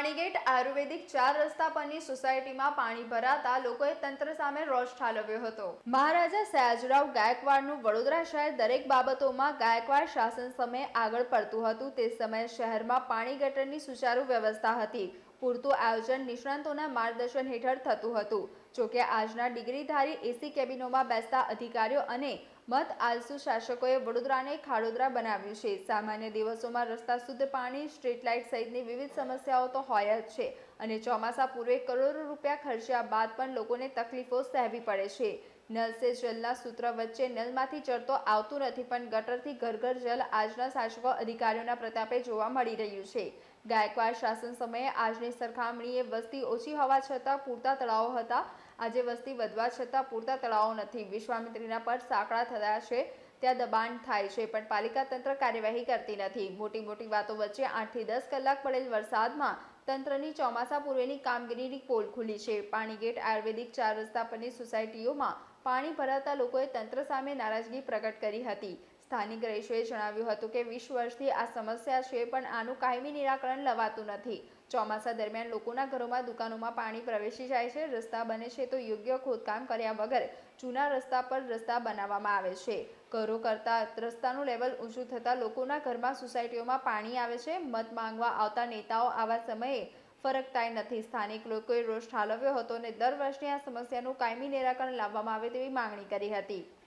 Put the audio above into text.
પાણીગેટ આયુર્વેદિક ચાર રસ્તા પરની સોસાયટીમાં પાણી ભરાતા લોકોએ તંત્ર સામે રોષ ઠાલવ્યો હતો. મહારાજા સયાજરાવ ગાયકવાડનું વડોદરા શહેર દરેક બાબતોમાં ગાયકવાડ શાસન સમયે આગળ પડતું હતું. તે સમયે શહેરમાં પાણી ગટરની સુચારુ વ્યવસ્થા હતી. પૂરતું આયોજન નિષ્ણાંતોના માર્ગદર્શન હેઠળ થતું હતું. જોકે આજના ડિગ્રીધારી એસી કેબિનોમાં બેસતા અધિકારીઓ અને મત આલસુ શાસકોએ વડોદરાને ખાડોદરા બનાવ્યું છે. સામાન્ય દિવસોમાં રસ્તા શુદ્ધ પાણી, સ્ટ્રીટ લાઇટ સહિતની વિવિધ સમસ્યાઓ તો હોય જ છે અને ચોમાસા પૂર્વે કરોડો રૂપિયા ખર્ચ્યા બાદ પણ લોકોને તકલીફો સહેવી પડે છે. નલ સે જલના સૂત્ર વચ્ચે નલમાંથી ચડતો આવતું નથી, પણ ગટરથી ઘર ઘર જલ આજના શાસકો અધિકારીઓના પ્રતાપે જોવા મળી રહ્યું છે. ગાયકવાડ શાસન સમયે આજની સરખામણીએ વસ્તી ઓછી હોવા છતાં પૂરતા તળાવો હતા. આજે વસ્તી વધવા છતાં પૂરતા તળાવો નથી. વિશ્વામિત્રીના પર સાંકડા થયા છે, ત્યાં દબાણ થાય છે, પણ પાલિકા તંત્ર કાર્યવાહી કરતી નથી. મોટી મોટી વાતો વચ્ચે આઠથી દસ કલાક પડેલ વરસાદમાં તંત્રની ચોમાસા પૂર્વેની કામગીરીની પોલ ખુલી છે. પાણીગેટ આયુર્વેદિક ચાર રસ્તા પરની સોસાયટીઓમાં પાણી ભરાતા લોકોએ તંત્ર સામે નારાજગી પ્રગટ કરી હતી. સ્થાનિક રહીશોએ જણાવ્યું હતું કે વીસ વર્ષથી આ સમસ્યા છે, પણ આનું કાયમી નિરાકરણ લવાતું નથી. ચોમાસા દરમિયાન લોકોના ઘરોમાં દુકાનોમાં પાણી પ્રવેશી જાય છે, રસ્તા બને છે તો યોગ્ય ખોદકામ કર્યા વગર જૂના રસ્તા પર રસ્તા બનાવવામાં આવે છે. ઘરો કરતાં રસ્તાનું લેવલ ઊંચું થતાં લોકોના ઘરમાં સોસાયટીઓમાં પાણી આવે છે, મત માંગવા આવતા નેતાઓ આવા સમયે ફરકતાય નથી. સ્થાનિક લોકોએ રોષ ઠાલવ્યો હતો અને દર વર્ષની આ સમસ્યાનું કાયમી નિરાકરણ લાવવામાં આવે તેવી માંગણી કરી હતી.